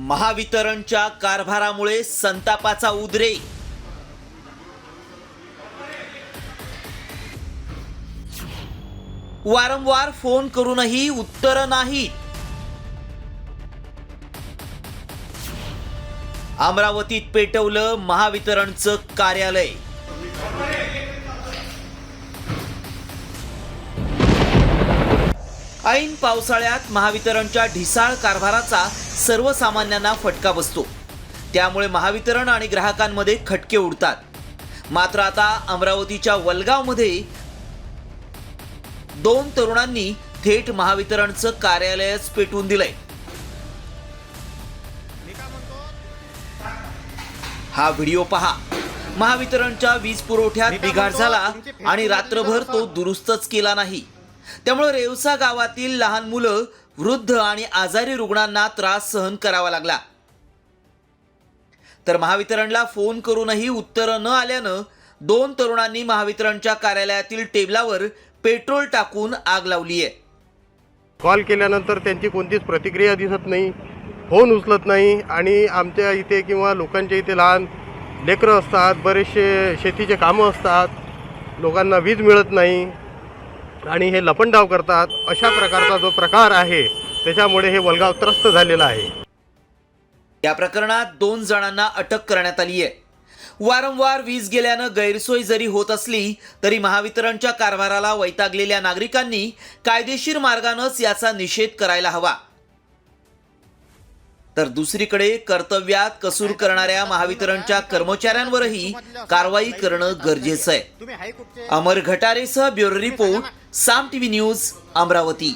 महावितरणच्या कारभारामुळे संतापाचा उद्रेक. वारंवार फोन करूनही उत्तर नाहीत. अमरावतीत पेटवलं महावितरणचं कार्यालय. ऐन पावसाळ्यात महावितरणच्या ढिसाळ कारभाराचा सर्वसामान्यांना फटका बसतो. त्यामुळे महावितरण आणि ग्राहकांमध्ये खटके उडतात. मात्र आता अमरावतीच्या वलगावमध्ये दोन तरुणांनी थेट महावितरणचं कार्यालयच पेटवून दिलंय. हा व्हिडिओ पहा. महावितरणच्या वीज पुरवठ्यात बिघाड झाला आणि रात्रभर तो दुरुस्तच केला नाही. त्यामुळे रेवसा गावातील लहान मुलं वृद्ध आणि आजारी रुग्णांना त्रास सहन करावा लागला. तर महावितरणला फोन करूनही उत्तरं न आल्यानं दोन तरुणांनी महावितरणच्या कार्यालयातील टेबलावर पेट्रोल टाकून आग लावली आहे कॉल केल्यानंतर त्यांची कोणतीच प्रतिक्रिया दिसत नाही फोन उचलत नाही आणि आमच्या इथे किंवा लोकांच्या इथे लहान लेकरं असतात बरेचसे शेतीचे कामं असतात लोकांना वीज मिळत नाही. आणि हे लपंडाव करतात. अशा प्रकारचा जो प्रकार आहे त्याच्यामुळे हे वलगाव त्रस्त झालेलं आहे. या प्रकरणात दोन जणांना अटक करण्यात आली आहे वारंवार वीज गेल्यानं गैरसोय जरी होत असली तरी महावितरणच्या कारभाराला वैतागलेल्या नागरिकांनी कायदेशीर मार्गानंच याचा निषेध करायला हवा. तर दुसरीकडे कर्तव्यात कसूर करणाऱ्या महावितरणच्या कर्मचाऱ्यांवरही कारवाई करणं गरजेचं आहे. Amar घटारेसह bureau report Saam TV news Amravati.